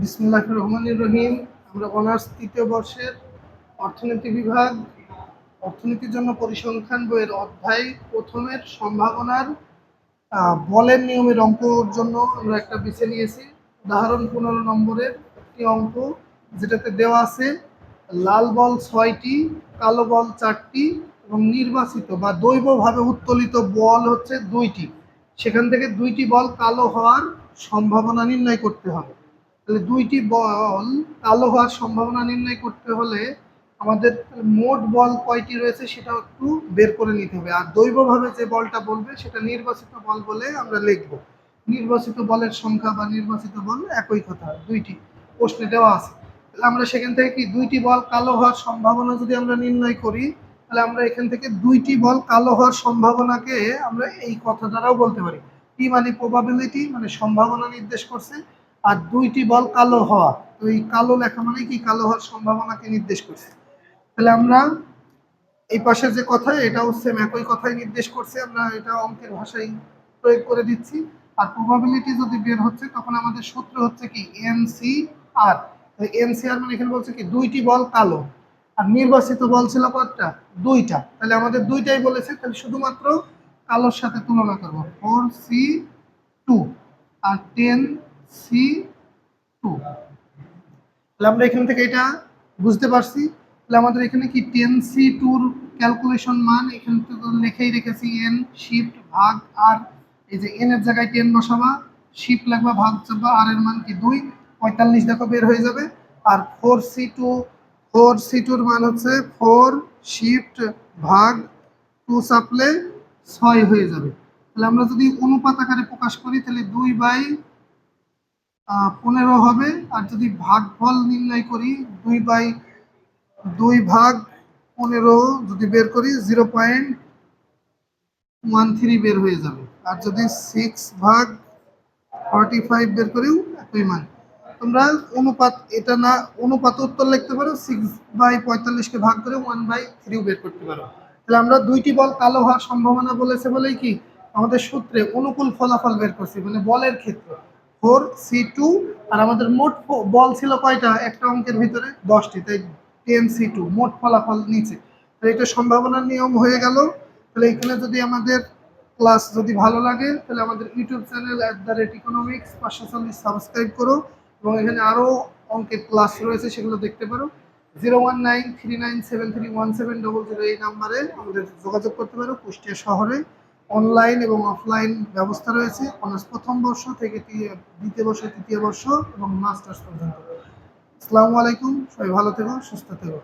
বিসমুল্লাহ রহমানুর রহিম। আমরা অনার্স তৃতীয় বর্ষের অর্থনীতি বিভাগ, অর্থনীতির জন্য পরিসংখ্যান বইয়ের অধ্যায় প্রথমের সম্ভাবনার বলের নিয়মের অঙ্কর জন্য আমরা একটা বেছে নিয়েছি। উদাহরণ পনেরো নম্বরের একটি অঙ্ক, যেটাতে দেওয়া আছে, লাল বল ছয়টি, কালো বল চারটি এবং নির্বাচিত বা দৈবভাবে উত্তোলিত বল হচ্ছে দুইটি। সেখান থেকে দুইটি বল কালো হওয়ার সম্ভাবনা নির্ণয় করতে হবে। তাহলে দুইটি বল কালো হওয়ার সম্ভাবনা নির্ণয় করতে হলে আমাদের মোট বল কয়টি রয়েছে সেটা একটু বের করে নিতে হবে। আর দৈবভাবে যে বলটা বলবে সেটা নির্বাচিত বল বলে আমরা লিখব। নির্বাচিত বলের সংখ্যা বা নির্বাচিত বল একই কথা, দুইটি প্রশ্নে দেওয়া আছে। তাহলে আমরা সেখান থেকে কি দুইটি বল কালো হওয়ার সম্ভাবনা যদি আমরা নির্ণয় করি, তাহলে আমরা এখান থেকে দুইটি বল কালো হওয়ার সম্ভাবনাকে আমরা এই কথা দ্বারাও বলতে পারি। কি মানে প্রবাবিলিটি মানে সম্ভাবনা নির্দেশ করছে আর দুইটি বল কালো হওয়া। তো এই কালো লেখা মানে কি? কালো হওয়ার সম্ভাবনাকে নির্দেশ করছে। তাহলে আমরা এই পাশে যে কথা এটাও সেম একই কথাই নির্দেশ করছে। আমরা এটা অঙ্কের ভাষায় প্রয়োগ করে দিচ্ছি। আর প্রবাবিলিটি যদি বের হচ্ছে, তখন আমাদের সূত্র হচ্ছে কি? এনসি আর এনসি আর মানে এখানে বলছে কি? দুইটি বল কালো। আর নির্বাচিত বল ছিল কতটা দুইটা। তাহলে আমাদের দুইটাই বলেছে। তাহলে শুধুমাত্র কালোর সাথে তুলনা করব। ফোর সি টু আর টেন সি টু তাহলে আমরা এখান থেকে এটা বুঝতে পারছি। তাহলে আমাদের এখানে কি টেন সি টুর ক্যালকুলেশন মান? এখানে তো লিখেই রেখেছি এন শিফট ভাগ আর এই যে এন এর জায়গায় টেন বসাবা শিফট লাগবা, ভাগ চাপবা আর এর মান কি দুই? পঁয়তাল্লিশ দেখো বের হয়ে যাবে। আর four C two four C টুর মান হচ্ছে ফোর শিফট ভাগ টু চাপলে ছয় হয়ে যাবে। তাহলে আমরা যদি অনুপাত আকারে প্রকাশ করি, তাহলে দুই বাই পনেরো হবে। আর যদি ভাগফল নির্ণয় করি, দুই বাই দুই ভাগ পনেরো যদি বের করি, জিরো পয়েন্ট ওয়ান থ্রি বের হয়ে যাবে। আর যদি সিক্স ভাগ ফর্টি ফাইভ বের করিও একই মান। তোমরা অনুপাত, এটা না, অনুপাত উত্তর লিখতে পারো, সিক্স বাই পঁয়তাল্লিশকে ভাগ করে ওয়ান বাই থ্রিও বের করতে পারো। তাহলে আমরা দুইটি বল কালো হওয়ার সম্ভাবনা বলেছে বলেই কি? আমাদের সূত্রে অনুকূল ফলাফল বের করছি মানে বলের ক্ষেত্রে। ফোর, সি টু, আর আমাদের মোট বল ছিল কয়টা? একটা অঙ্কের ভিতরে দশটি, তাই টেন, সি টু, মোট ফলাফল নিচে। তাহলে এটা সম্ভাবনার নিয়ম হয়ে গেল। তাহলে এখানে যদি আমাদের ক্লাস যদি ভালো লাগে, তাহলে আমাদের YouTube channel at the rate economics পাঁচশো চল্লিশ সাবস্ক্রাইব করো এবং এখানে আরও অঙ্কের ক্লাস রয়েছে, সেগুলো দেখতে পারো। Zero one nine three nine seven three one seven double zero এই নাম্বারে আমাদের যোগাযোগ করতে পারো, কুষ্টিয়া শহরে। অনলাইন এবং অফলাইন ব্যবস্থা রয়েছে। অনার্স প্রথম বর্ষ থেকে দ্বিতীয় বর্ষ, তৃতীয় বর্ষ এবং মাস্টার্স পর্যন্ত। আসসালামু আলাইকুম, সবাই ভালো থেকো, সুস্থ থেকো।